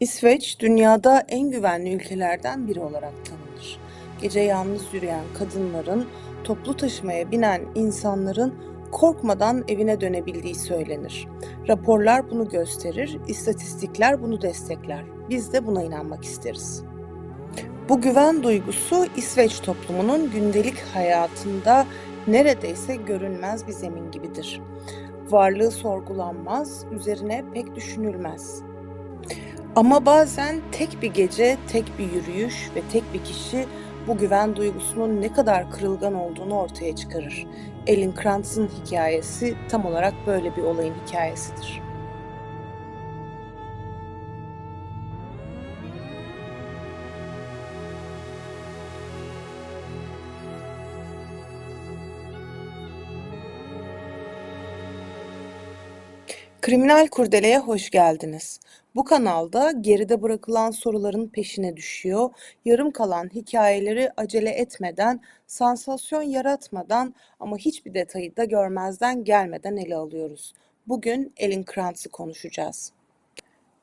İsveç, dünyada en güvenli ülkelerden biri olarak tanınır. Gece yalnız yürüyen kadınların, toplu taşımaya binen insanların korkmadan evine dönebildiği söylenir. Raporlar bunu gösterir, istatistikler bunu destekler. Biz de buna inanmak isteriz. Bu güven duygusu İsveç toplumunun gündelik hayatında neredeyse görünmez bir zemin gibidir. Varlığı sorgulanmaz, üzerine pek düşünülmez. Ama bazen tek bir gece, tek bir yürüyüş ve tek bir kişi bu güven duygusunun ne kadar kırılgan olduğunu ortaya çıkarır. Ellen Krantz'ın hikayesi tam olarak böyle bir olayın hikayesidir. Kriminal Kurdele'ye hoş geldiniz. Bu kanalda geride bırakılan soruların peşine düşüyor, yarım kalan hikayeleri acele etmeden, sansasyon yaratmadan ama hiçbir detayı da görmezden gelmeden ele alıyoruz. Bugün Ellen Krantz'ı konuşacağız.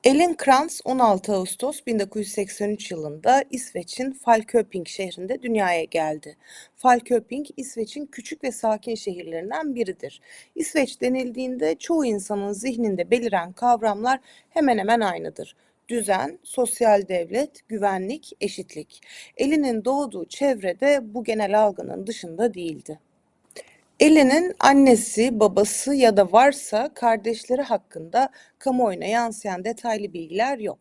Ellen Krantz 16 Ağustos 1983 yılında İsveç'in Falköping şehrinde dünyaya geldi. Falköping, İsveç'in küçük ve sakin şehirlerinden biridir. İsveç denildiğinde çoğu insanın zihninde beliren kavramlar hemen hemen aynıdır. Düzen, sosyal devlet, güvenlik, eşitlik. Elinin doğduğu çevrede bu genel algının dışında değildi. Elinin annesi, babası ya da varsa kardeşleri hakkında kamuoyuna yansıyan detaylı bilgiler yok.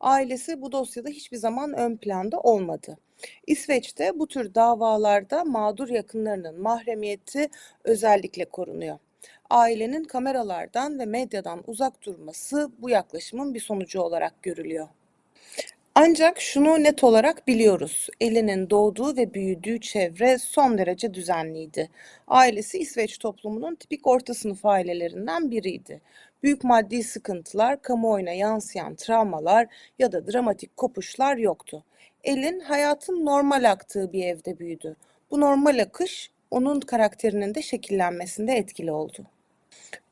Ailesi bu dosyada hiçbir zaman ön planda olmadı. İsveç'te bu tür davalarda mağdur yakınlarının mahremiyeti özellikle korunuyor. Ailenin kameralardan ve medyadan uzak durması bu yaklaşımın bir sonucu olarak görülüyor. Ancak şunu net olarak biliyoruz. Elinin doğduğu ve büyüdüğü çevre son derece düzenliydi. Ailesi İsveç toplumunun tipik orta sınıf ailelerinden biriydi. Büyük maddi sıkıntılar, kamuoyuna yansıyan travmalar ya da dramatik kopuşlar yoktu. Elin hayatın normal aktığı bir evde büyüdü. Bu normal akış onun karakterinin de şekillenmesinde etkili oldu.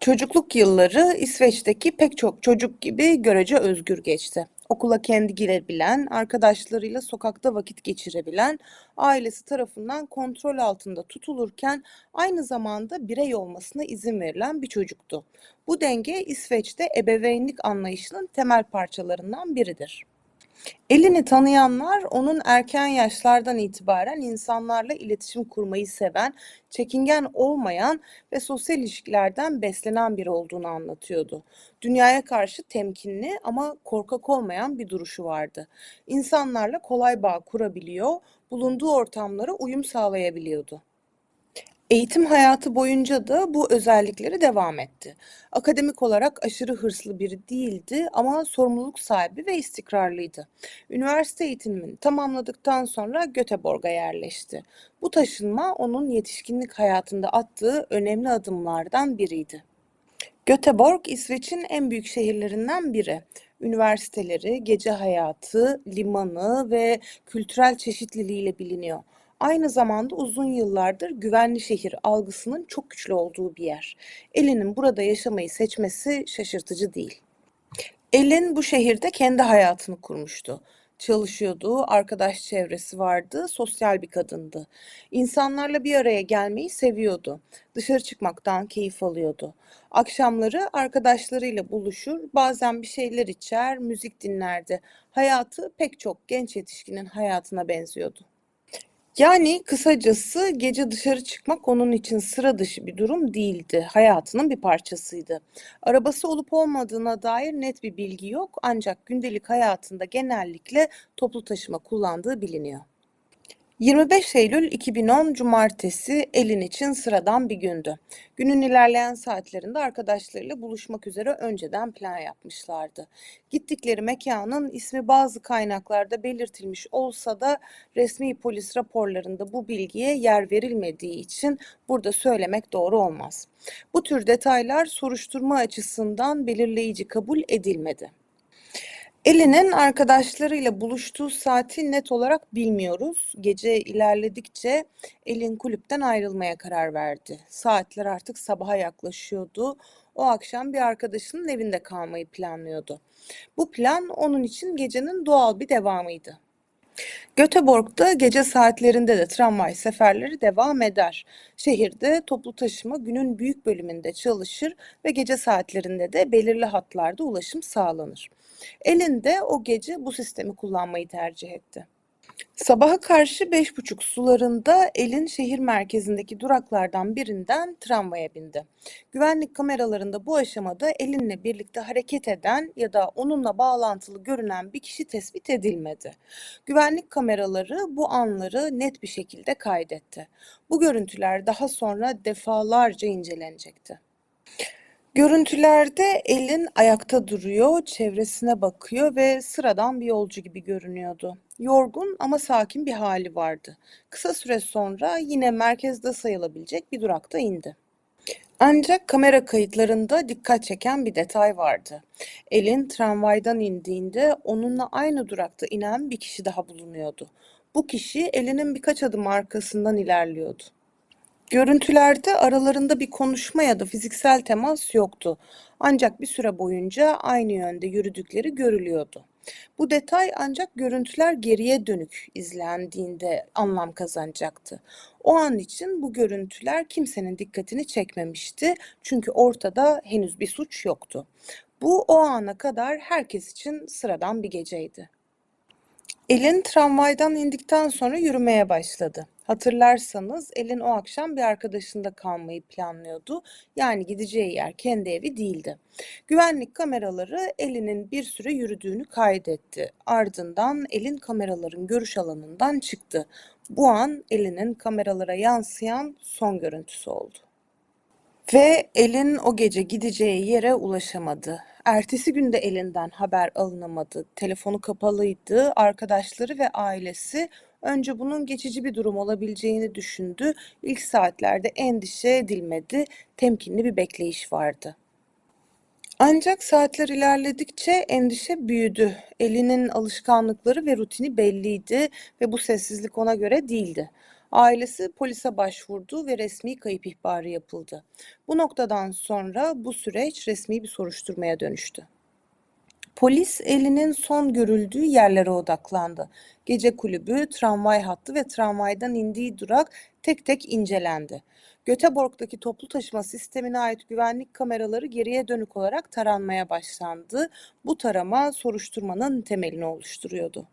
Çocukluk yılları İsveç'teki pek çok çocuk gibi görece özgür geçti. Okula kendi girebilen, arkadaşlarıyla sokakta vakit geçirebilen, ailesi tarafından kontrol altında tutulurken aynı zamanda birey olmasına izin verilen bir çocuktu. Bu denge İsveç'te ebeveynlik anlayışının temel parçalarından biridir. Elini tanıyanlar onun erken yaşlardan itibaren insanlarla iletişim kurmayı seven, çekingen olmayan ve sosyal ilişkilerden beslenen biri olduğunu anlatıyordu. Dünyaya karşı temkinli ama korkak olmayan bir duruşu vardı. İnsanlarla kolay bağ kurabiliyor, bulunduğu ortamlara uyum sağlayabiliyordu. Eğitim hayatı boyunca da bu özellikleri devam etti. Akademik olarak aşırı hırslı biri değildi ama sorumluluk sahibi ve istikrarlıydı. Üniversite eğitimini tamamladıktan sonra Göteborg'a yerleşti. Bu taşınma onun yetişkinlik hayatında attığı önemli adımlardan biriydi. Göteborg, İsveç'in en büyük şehirlerinden biri. Üniversiteleri, gece hayatı, limanı ve kültürel çeşitliliğiyle biliniyor aynı zamanda uzun yıllardır güvenli şehir algısının çok güçlü olduğu bir yer. Ellen'in burada yaşamayı seçmesi şaşırtıcı değil. Ellen bu şehirde kendi hayatını kurmuştu. Çalışıyordu, arkadaş çevresi vardı, sosyal bir kadındı. İnsanlarla bir araya gelmeyi seviyordu. Dışarı çıkmaktan keyif alıyordu. Akşamları arkadaşlarıyla buluşur, bazen bir şeyler içer, müzik dinlerdi. Hayatı pek çok genç yetişkinin hayatına benziyordu. Yani kısacası gece dışarı çıkmak onun için sıra dışı bir durum değildi. Hayatının bir parçasıydı. Arabası olup olmadığına dair net bir bilgi yok ancak gündelik hayatında genellikle toplu taşıma kullandığı biliniyor. 25 Eylül 2010 Cumartesi Elin için sıradan bir gündü. Günün ilerleyen saatlerinde arkadaşlarıyla buluşmak üzere önceden plan yapmışlardı. Gittikleri mekanın ismi bazı kaynaklarda belirtilmiş olsa da resmi polis raporlarında bu bilgiye yer verilmediği için burada söylemek doğru olmaz. Bu tür detaylar soruşturma açısından belirleyici kabul edilmedi. Ellen'in arkadaşlarıyla buluştuğu saati net olarak bilmiyoruz. Gece ilerledikçe Ellen kulüpten ayrılmaya karar verdi. Saatler artık sabaha yaklaşıyordu. O akşam bir arkadaşının evinde kalmayı planlıyordu. Bu plan onun için gecenin doğal bir devamıydı. Göteborg'da gece saatlerinde de tramvay seferleri devam eder. Şehirde toplu taşıma günün büyük bölümünde çalışır ve gece saatlerinde de belirli hatlarda ulaşım sağlanır. Ellen de o gece bu sistemi kullanmayı tercih etti. Sabaha karşı beş buçuk sularında Elin şehir merkezindeki duraklardan birinden tramvaya bindi. Güvenlik kameralarında bu aşamada Elin'le birlikte hareket eden ya da onunla bağlantılı görünen bir kişi tespit edilmedi. Güvenlik kameraları bu anları net bir şekilde kaydetti. Bu görüntüler daha sonra defalarca incelenecekti. Görüntülerde Elin ayakta duruyor, çevresine bakıyor ve sıradan bir yolcu gibi görünüyordu. Yorgun ama sakin bir hali vardı. Kısa süre sonra yine merkezde sayılabilecek bir durakta indi. Ancak kamera kayıtlarında dikkat çeken bir detay vardı. Elin tramvaydan indiğinde onunla aynı durakta inen bir kişi daha bulunuyordu. Bu kişi Elin'in birkaç adım arkasından ilerliyordu. Görüntülerde aralarında bir konuşma ya da fiziksel temas yoktu. Ancak bir süre boyunca aynı yönde yürüdükleri görülüyordu. Bu detay ancak görüntüler geriye dönük izlendiğinde anlam kazanacaktı. O an için bu görüntüler kimsenin dikkatini çekmemişti çünkü ortada henüz bir suç yoktu. Bu o ana kadar herkes için sıradan bir geceydi. Elin tramvaydan indikten sonra yürümeye başladı. Hatırlarsanız Elin o akşam bir arkadaşında kalmayı planlıyordu. Yani gideceği yer kendi evi değildi. Güvenlik kameraları Elin'in bir süre yürüdüğünü kaydetti. Ardından Elin kameraların görüş alanından çıktı. Bu an Elin'in kameralara yansıyan son görüntüsü oldu. Ve Elin o gece gideceği yere ulaşamadı. Ertesi günde elinden haber alınamadı. Telefonu kapalıydı. Arkadaşları ve ailesi önce bunun geçici bir durum olabileceğini düşündü. İlk saatlerde endişe edilmedi. Temkinli bir bekleyiş vardı. Ancak saatler ilerledikçe endişe büyüdü. Elinin alışkanlıkları ve rutini belliydi ve bu sessizlik ona göre değildi. Ailesi polise başvurdu ve resmi kayıp ihbarı yapıldı. Bu noktadan sonra bu süreç resmi bir soruşturmaya dönüştü. Polis elinin son görüldüğü yerlere odaklandı. Gece kulübü, tramvay hattı ve tramvaydan indiği durak tek tek incelendi. Göteborg'daki toplu taşıma sistemine ait güvenlik kameraları geriye dönük olarak taranmaya başlandı. Bu tarama soruşturmanın temelini oluşturuyordu.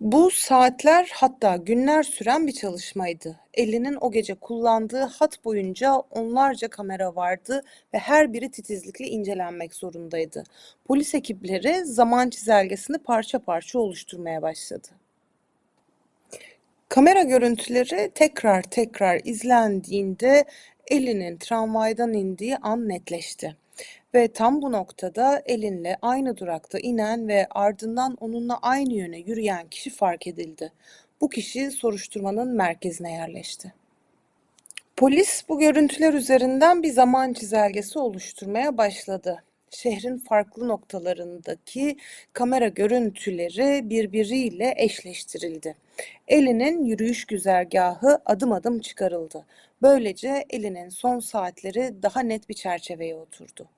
Bu saatler hatta günler süren bir çalışmaydı. Elinin o gece kullandığı hat boyunca onlarca kamera vardı ve her biri titizlikle incelenmek zorundaydı. Polis ekipleri zaman çizelgesini parça parça oluşturmaya başladı. Kamera görüntüleri tekrar tekrar izlendiğinde Elinin tramvaydan indiği an netleşti. Ve tam bu noktada Elin'le aynı durakta inen ve ardından onunla aynı yöne yürüyen kişi fark edildi. Bu kişi soruşturmanın merkezine yerleşti. Polis bu görüntüler üzerinden bir zaman çizelgesi oluşturmaya başladı. Şehrin farklı noktalarındaki kamera görüntüleri birbiriyle eşleştirildi. Elinin yürüyüş güzergahı adım adım çıkarıldı. Böylece Elinin son saatleri daha net bir çerçeveye oturdu.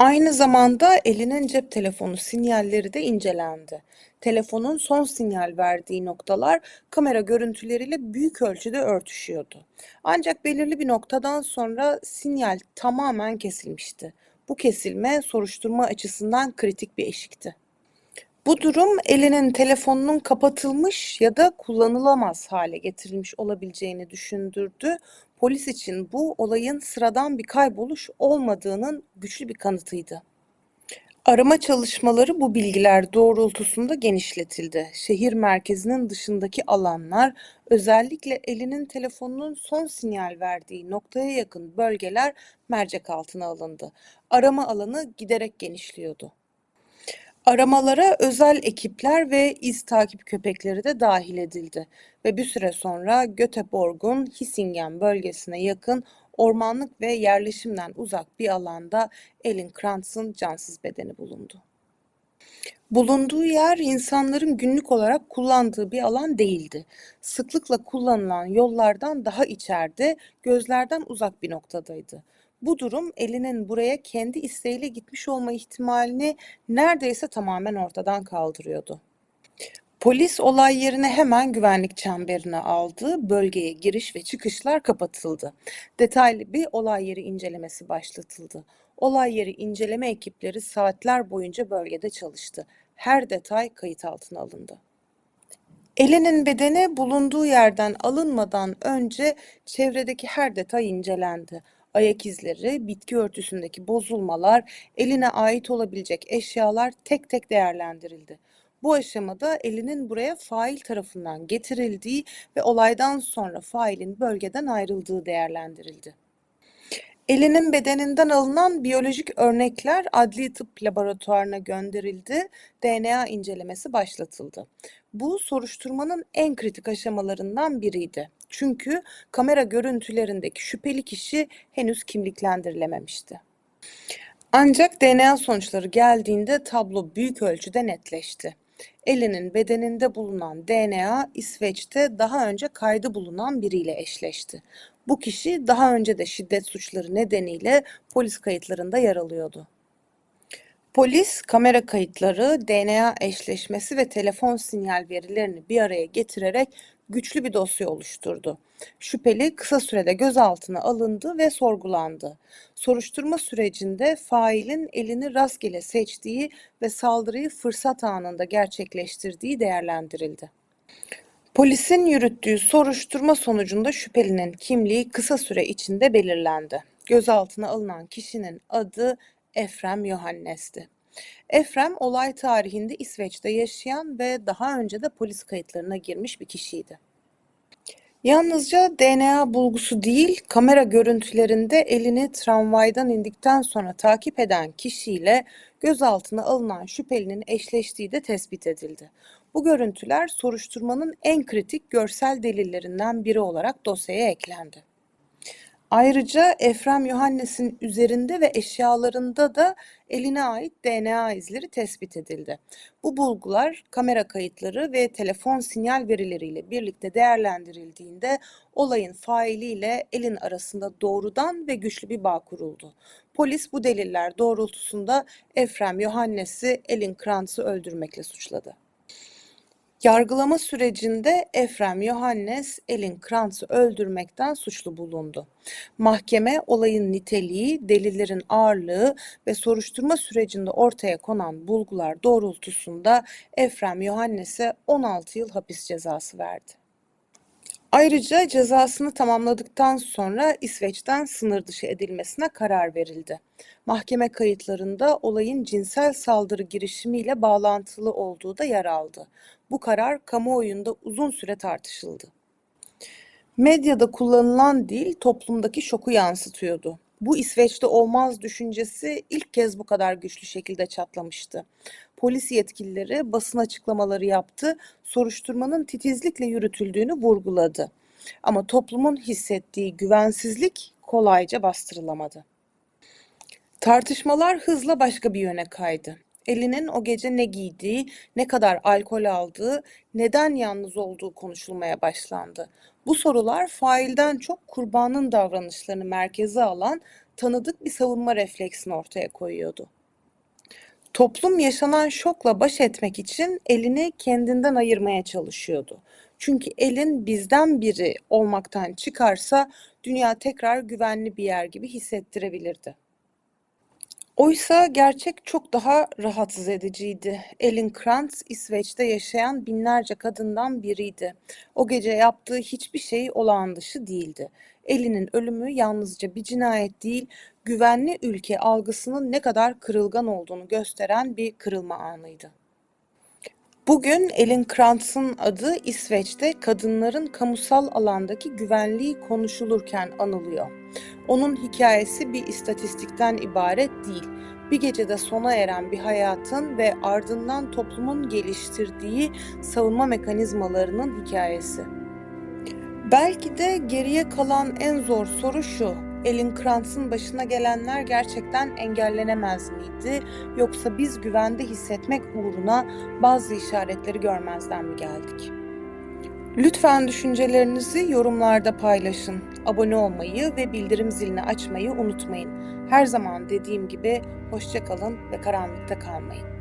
Aynı zamanda elinin cep telefonu sinyalleri de incelendi. Telefonun son sinyal verdiği noktalar kamera görüntüleriyle büyük ölçüde örtüşüyordu. Ancak belirli bir noktadan sonra sinyal tamamen kesilmişti. Bu kesilme soruşturma açısından kritik bir eşikti. Bu durum elinin telefonunun kapatılmış ya da kullanılamaz hale getirilmiş olabileceğini düşündürdü. Polis için bu olayın sıradan bir kayboluş olmadığının güçlü bir kanıtıydı. Arama çalışmaları bu bilgiler doğrultusunda genişletildi. Şehir merkezinin dışındaki alanlar, özellikle elinin telefonunun son sinyal verdiği noktaya yakın bölgeler mercek altına alındı. Arama alanı giderek genişliyordu. Aramalara özel ekipler ve iz takip köpekleri de dahil edildi ve bir süre sonra Göteborg'un Hissingen bölgesine yakın ormanlık ve yerleşimden uzak bir alanda Ellen Krantz'ın cansız bedeni bulundu. Bulunduğu yer insanların günlük olarak kullandığı bir alan değildi. Sıklıkla kullanılan yollardan daha içeride, gözlerden uzak bir noktadaydı. Bu durum elinin buraya kendi isteğiyle gitmiş olma ihtimalini neredeyse tamamen ortadan kaldırıyordu. Polis olay yerine hemen güvenlik çemberine aldı. Bölgeye giriş ve çıkışlar kapatıldı. Detaylı bir olay yeri incelemesi başlatıldı. Olay yeri inceleme ekipleri saatler boyunca bölgede çalıştı. Her detay kayıt altına alındı. Elinin bedeni bulunduğu yerden alınmadan önce çevredeki her detay incelendi. Ayak izleri, bitki örtüsündeki bozulmalar, eline ait olabilecek eşyalar tek tek değerlendirildi. Bu aşamada elinin buraya fail tarafından getirildiği ve olaydan sonra failin bölgeden ayrıldığı değerlendirildi. Elinin bedeninden alınan biyolojik örnekler adli tıp laboratuvarına gönderildi, DNA incelemesi başlatıldı. Bu soruşturmanın en kritik aşamalarından biriydi. Çünkü kamera görüntülerindeki şüpheli kişi henüz kimliklendirilememişti. Ancak DNA sonuçları geldiğinde tablo büyük ölçüde netleşti. Elinin bedeninde bulunan DNA İsveç'te daha önce kaydı bulunan biriyle eşleşti. Bu kişi daha önce de şiddet suçları nedeniyle polis kayıtlarında yer alıyordu. Polis kamera kayıtları, DNA eşleşmesi ve telefon sinyal verilerini bir araya getirerek güçlü bir dosya oluşturdu. Şüpheli kısa sürede gözaltına alındı ve sorgulandı. Soruşturma sürecinde failin elini rastgele seçtiği ve saldırıyı fırsat anında gerçekleştirdiği değerlendirildi. Polisin yürüttüğü soruşturma sonucunda şüphelinin kimliği kısa süre içinde belirlendi. Gözaltına alınan kişinin adı Efrem Yohannes'ti. Efrem olay tarihinde İsveç'te yaşayan ve daha önce de polis kayıtlarına girmiş bir kişiydi. Yalnızca DNA bulgusu değil, kamera görüntülerinde elini tramvaydan indikten sonra takip eden kişiyle gözaltına alınan şüphelinin eşleştiği de tespit edildi. Bu görüntüler soruşturmanın en kritik görsel delillerinden biri olarak dosyaya eklendi. Ayrıca Efrem Yohannes'in üzerinde ve eşyalarında da eline ait DNA izleri tespit edildi. Bu bulgular kamera kayıtları ve telefon sinyal verileriyle birlikte değerlendirildiğinde olayın failiyle elin arasında doğrudan ve güçlü bir bağ kuruldu. Polis bu deliller doğrultusunda Efrem Yohannes'i Elin Krantz'ı öldürmekle suçladı. Yargılama sürecinde Efrem Yohannes Elin Krantz'ı öldürmekten suçlu bulundu. Mahkeme olayın niteliği, delillerin ağırlığı ve soruşturma sürecinde ortaya konan bulgular doğrultusunda Efrem Yohannes'e 16 yıl hapis cezası verdi. Ayrıca cezasını tamamladıktan sonra İsveç'ten sınır dışı edilmesine karar verildi. Mahkeme kayıtlarında olayın cinsel saldırı girişimiyle bağlantılı olduğu da yer aldı. Bu karar kamuoyunda uzun süre tartışıldı. Medyada kullanılan dil toplumdaki şoku yansıtıyordu. Bu İsveç'te olmaz düşüncesi ilk kez bu kadar güçlü şekilde çatlamıştı. Polis yetkilileri basın açıklamaları yaptı, soruşturmanın titizlikle yürütüldüğünü vurguladı. Ama toplumun hissettiği güvensizlik kolayca bastırılamadı. Tartışmalar hızla başka bir yöne kaydı. Elinin o gece ne giydiği, ne kadar alkol aldığı, neden yalnız olduğu konuşulmaya başlandı. Bu sorular failden çok kurbanın davranışlarını merkeze alan tanıdık bir savunma refleksini ortaya koyuyordu. Toplum yaşanan şokla baş etmek için elini kendinden ayırmaya çalışıyordu. Çünkü elin bizden biri olmaktan çıkarsa dünya tekrar güvenli bir yer gibi hissettirebilirdi. Oysa gerçek çok daha rahatsız ediciydi. Elin Krantz İsveç'te yaşayan binlerce kadından biriydi. O gece yaptığı hiçbir şey olağan dışı değildi. Elin'in ölümü yalnızca bir cinayet değil, güvenli ülke algısının ne kadar kırılgan olduğunu gösteren bir kırılma anıydı. Bugün Elin Krantz'ın adı İsveç'te kadınların kamusal alandaki güvenliği konuşulurken anılıyor. Onun hikayesi bir istatistikten ibaret değil. Bir gecede sona eren bir hayatın ve ardından toplumun geliştirdiği savunma mekanizmalarının hikayesi. Belki de geriye kalan en zor soru şu. Elin Krantz'ın başına gelenler gerçekten engellenemez miydi? Yoksa biz güvende hissetmek uğruna bazı işaretleri görmezden mi geldik? Lütfen düşüncelerinizi yorumlarda paylaşın. Abone olmayı ve bildirim zilini açmayı unutmayın. Her zaman dediğim gibi hoşça kalın ve karanlıkta kalmayın.